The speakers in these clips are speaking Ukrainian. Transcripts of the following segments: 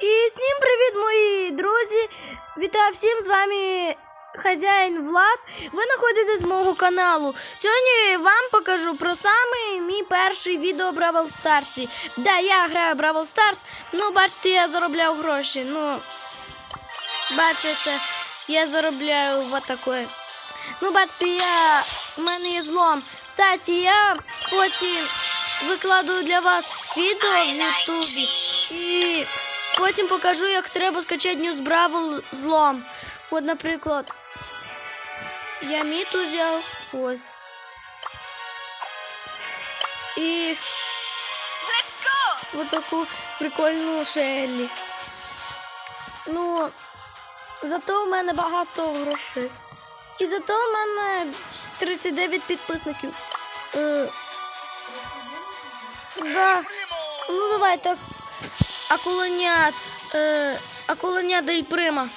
І всім привіт, мої друзі! Вітаю всім з вами хазяїн Влад. Ви знаходитесь з мого каналу. Сьогодні вам покажу про самий мій перший відео Бравл Старсі. Да, я граю в Бравл Старс. Ну, бачите, я заробляв гроші. Ну, бачите, я заробляю вот такое. Ну, бачите, я у мене є злом. Кстати, я потім викладу для вас відео в Ютубі. І потім покажу, як треба скачати News Бравл злом. От, наприклад, я міт взяв. Ось. І Let's go! от таку прикольну Шеллі. Ну, зато у мене багато грошей. І зато у мене 39 підписників. Е, да. Ну давайте. Акулонят. Е, акулонят Дель Прима.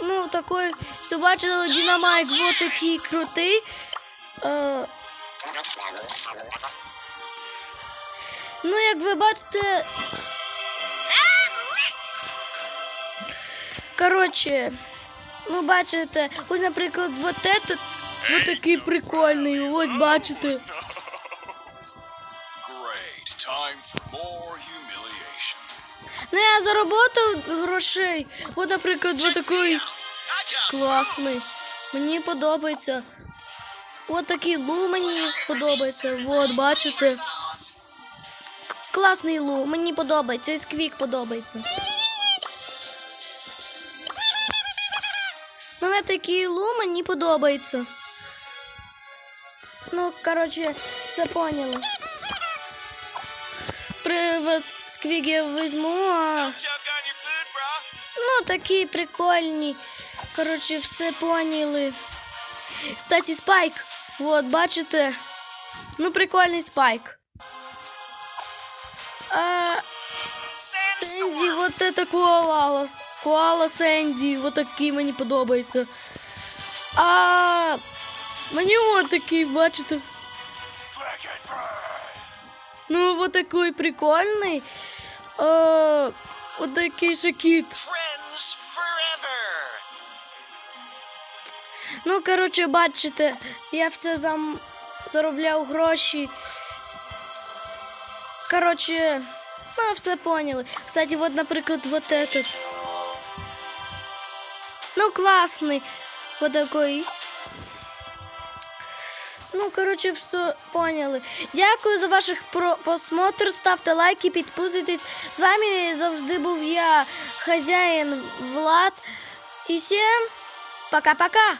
Ну, такой, все бачили, Динамайк вот такий крутий. Е, ну, як ви бачите, Коротше, ну бачите, ось, наприклад, вот этот, вот такий прикольний, ось бачите. Great. Time for more humiliation. Ну я заработав грошей. От, наприклад, вот такий класний. Мені подобається. От такий лу мені подобається. Вот, бачите. Класний лу, мені подобається. І сквік подобається. Ну, от такий лу мені подобається. Ну, коротше, все поняли. Привид сквік я візьму, а Choke on your food, bro. ну такі прикольні. Коротше, все поняли. Кстати, спайк. Вот, бачите? Ну, прикольний спайк. А Сенді, Sandstorm. вот это коала. Коала Сенді, вот такий мені подобається. А мені от такий, бачите. Ну, вот такий прикольний. А, от такий ще кіт. Ну, коротше, бачите, я все зам... заробляв гроші. Коротше, ну, все поняли. Кстати, вот, наприклад, вот этот. Ну, класний. Вот такой. Ну, коротше, все поняли. Дякую за ваш про- просмотр. Ставте лайки, підписуйтесь. З вами завжди був я, хазяїн Влад. І всім пока-пока.